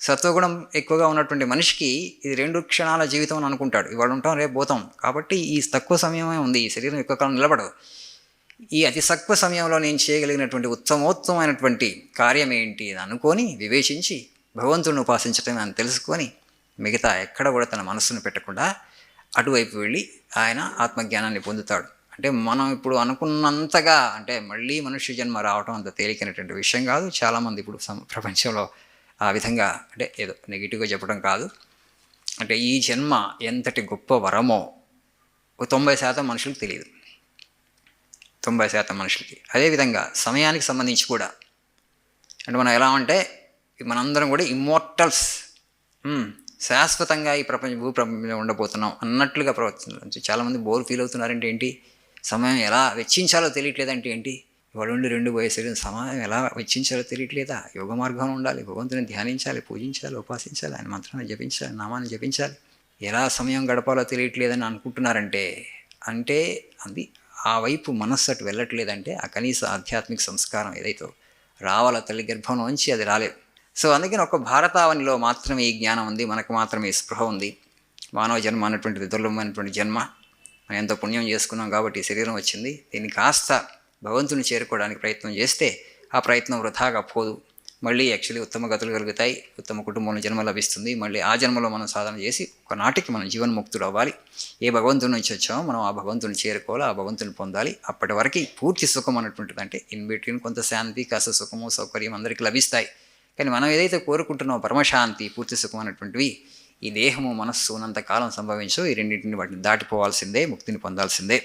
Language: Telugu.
సత్వగుణం ఎక్కువగా ఉన్నటువంటి మనిషికి ఇది రెండు క్షణాల జీవితం అని అనుకుంటాడు. ఇవాళ ఉంటాం రేపు పోతాం. కాబట్టి ఈ తక్కువ సమయమే ఉంది. ఈ శరీరం ఎక్కువ కాలం నిలబడదు. ఈ అతి తక్కువ సమయంలో నేను చేయగలిగినటువంటి ఉత్తమోత్తమైనటువంటి కార్యం ఏంటి అని అనుకొని వివేచించి భగవంతుడిని ఉపాసించటం అని తెలుసుకొని మిగతా ఎక్కడ కూడా తన మనస్సును పెట్టకుండా అటువైపు వెళ్ళి ఆయన ఆత్మజ్ఞానాన్ని పొందుతాడు. అంటే మనం ఇప్పుడు అనుకున్నంతగా అంటే మళ్ళీ మనుష్య జన్మ రావటం అంత తేలికైనటువంటి విషయం కాదు. చాలామంది ఇప్పుడు ప్రపంచంలో ఆ విధంగా అంటే ఏదో నెగిటివ్గా చెప్పడం కాదు. అంటే ఈ జన్మ ఎంతటి గొప్ప వరమో తొంభై శాతం మనుషులకు తెలియదు. తొంభై శాతం మనుషులకి. అదేవిధంగా సమయానికి సంబంధించి కూడా. అంటే మనం ఎలా అంటే మనందరం కూడా ఇమ్మోర్టల్స్ శాశ్వతంగా ఈ ప్రపంచ భూప్రపంచంలో ఉండబోతున్నాం అన్నట్లుగా ప్రవర్తిస్తున్నారు చాలామంది బోర్ ఫీల్ అవుతున్నారంటే ఏంటి? సమయం ఎలా వెచ్చించాలో తెలియట్లేదంటే ఏంటి? ఇవాళ ఉండి రెండు వయసు సమాజం ఎలా వెచ్చించాలో తెలియట్లేదా? యోగ మార్గంలో ఉండాలి భగవంతుని ధ్యానించాలి పూజించాలి ఉపాసించాలి ఆయన మంత్రాన్ని జపించాలి నామాన్ని జపించాలి. ఎలా సమయం గడపాలో తెలియట్లేదని అనుకుంటున్నారంటే అంటే అది ఆ వైపు మనస్సు అటు వెళ్ళట్లేదంటే ఆ కనీస ఆధ్యాత్మిక సంస్కారం ఏదైతే రావాల తల్లి గర్భంలోంచి అది రాలేదు. సో అందుకని ఒక భారతావనిలో మాత్రమే ఈ జ్ఞానం ఉంది మనకు మాత్రమే స్పృహ ఉంది. మానవ జన్మ అన్నటువంటిది దుర్లభమైనటువంటి జన్మ. మనం ఎంతో పుణ్యం చేసుకున్నాం కాబట్టి శరీరం వచ్చింది. దీన్ని కాస్త భగవంతుని చేరుకోవడానికి ప్రయత్నం చేస్తే ఆ ప్రయత్నం వృధాగా పోదు. మళ్ళీ యాక్చువల్లీ ఉత్తమ గతులు కలుగుతాయి ఉత్తమ కుటుంబంలో జన్మ లభిస్తుంది. మళ్ళీ ఆ జన్మలో మనం సాధన చేసి ఒకనాటికి మనం జీవన్ముక్తులు అవ్వాలి. ఏ భగవంతుని నుంచి వచ్చామో మనం ఆ భగవంతుని చేరుకోవాలి ఆ భగవంతుని పొందాలి. అప్పటి వరకు పూర్తి సుఖం అన్నటువంటిది అంటే ఇన్ బిట్వీన్ కొంత శాంతి కాస్త సుఖము సౌకర్యం అందరికీ లభిస్తాయి. కానీ మనం ఏదైతే కోరుకుంటున్నామో పరమశాంతి పూర్తి సుఖం అనేటువంటివి ఈ దేహము మనస్సు ఉన్నంత కాలం సంభవించో ఈ రెండింటిని వాటిని దాటిపోవాల్సిందే ముక్తిని పొందాల్సిందే.